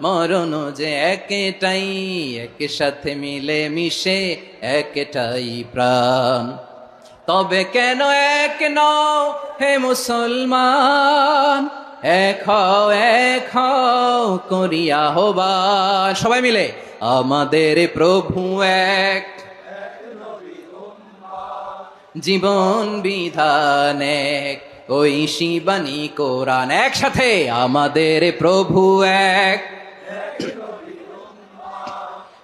মরণ যে একটাই এক সাথে মিলে মিশে একটাই প্রাণ। তবে কেন এক নও হে মুসলমান? এক হও এক হও করিয়া হবান সবাই মিলে, আমাদের প্রভু এক। জীবন বিধান এক ওই শিবানী কোরআন। একসাথে আমাদের প্রভু এক।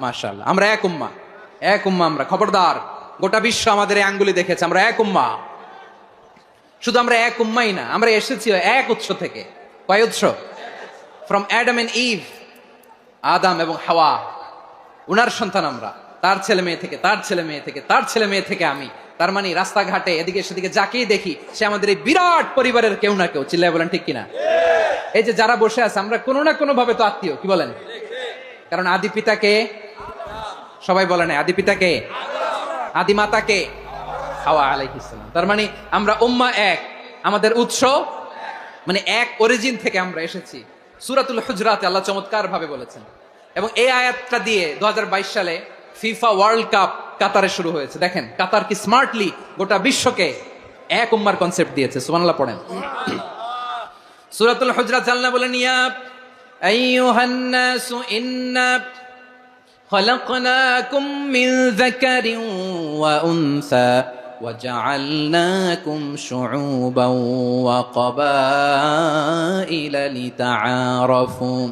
মার্শাল আমরা এক উম্মা। এক উম্মা আমরা। খবরদার। গোটা বিশ্ব আমাদের আঙ্গুলি দেখেছে। আমরা এক উম্মা। শুধু আমরা এক উম্মাই না, আমরা এসেছি এক উৎস থেকে। কয় উৎস? ফ্রম অ্যাডাম এন্ড ইভ আদাম এবং হাওয়া। উনার সন্তান আমরা। তার ছেলে মেয়ে থেকে, তার ছেলে মেয়ে থেকে, তার ছেলে মেয়ে থেকে আমি। তার মানে রাস্তাঘাটে, এদিকে সেদিকে যাকেই দেখি, সে আমাদের এই বিরাট পরিবারের কেউ না কেউ। চিল্লায় বলেন ঠিক কিনা? এই যে যারা বসে আছে, আমরা কোনো না কোনো ভাবে তো আত্মীয়, কি বলেন? কারণ আদি পিতাকে সবাই বলে না, আদি পিতাকে, আদি মাতাকে। হাওয়া আলাইহিসসালাম তার মানে আমরা উম্মা এক, আমাদের উৎস মানে এক অরিজিন থেকে আমরা এসেছি। সুরাতুল হুজরাতে আল্লাহ চমৎকার ভাবে বলেছেন। এবং এই আয়াতটা দিয়ে দুহাজার বাইশ সালে ফিফা ওয়ার্ল্ড কাপ কাতারে শুরু হয়েছে। দেখেন, কাতার কি স্মার্টলি গোটা বিশ্বকে এক উম্মার কনসেপ্ট দিয়েছে। সুবহানাল্লাহ, পড়েন। সুরাতুল হুজরাত আল্লাহ বলেন ইয়া আইয়ুহান নাসু ইন্না خلقناكم من ذكر وأنثى وجعلناكم شعوبا وقبائل لتعارفوا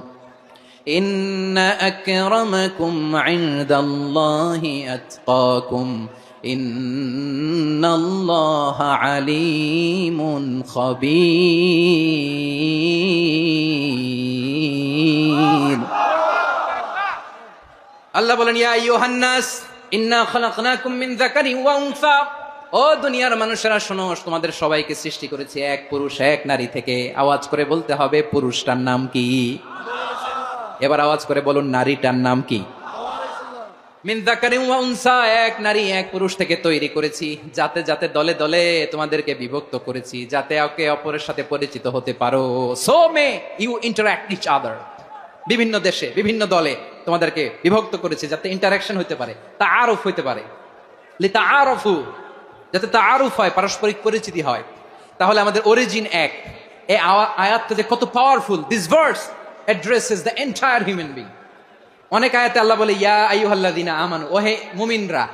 إن أكرمكم عند الله أتقاكم إن الله عليم خبير আল্লাহ বলেন, ইয়া ইয়োহান্নাস ইন্না খালাকনাকুম মিন যাকারিন ওয়া উনসা। ও দুনিয়ার মানুষেরা, শোনো, তোমাদের সবাইকে সৃষ্টি করেছি এক পুরুষ, এক নারী থেকে। আওয়াজ করে বলতে হবে, পুরুষটার নাম কি? এবার আওয়াজ করে বলুন, নারীটার নাম কি? এক নারী, এক পুরুষ থেকে তৈরি করেছি। যাতে যাতে দলে দলে তোমাদেরকে বিভক্ত করেছি, যাতে একে অপরের সাথে পরিচিত হতে পারো। So may you interact each other বিভিন্ন দেশে, বিভিন্ন দলে তোমাদেরকে বিভক্ত করেছে যাতে ইন্টারাকশন হতে পারে তা আরফ হইতে পারে। তা আরফু যাতে তা আরফ হয়, পারস্পরিক পরিচিতি হয়। তাহলে আমাদের অরিজিন এক। আওয়া- আয়াতটা যে কত powerful this verse addresses the entire human being অনেক আয়াতে আল্লাহ বলে, ইয়া আইয়ুহাল্লাযিনা আমান ওহে মুমিনরা।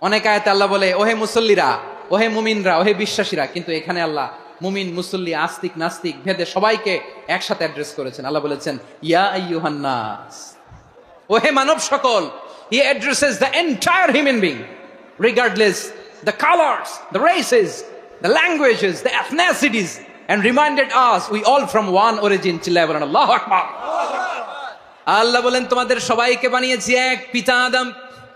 অনেক আয়াতে আল্লাহ বলে, ওহে মুসল্লিরা ওহে মুমিনরা ওহে বিশ্বাসীরা কিন্তু এখানে আল্লাহ মুমিন, মুসল্লি, আস্তিক, নাস্তিক, ভেদে সবাইকে একসাথে অ্যাড্রেস করেছেন। আল্লাহ বলেছেন, ইয়া আইয়ুহান্নাস ওহে মানব সকল he addresses the entire human being regardless the colours the races the languages the ethnicities and reminded us we all from one origin চিল্লায় আল্লাহ আল্লাহু আকবার আল্লাহ বলেন তোমাদের সবাইকে বানিয়েছি এক পিতা আদম।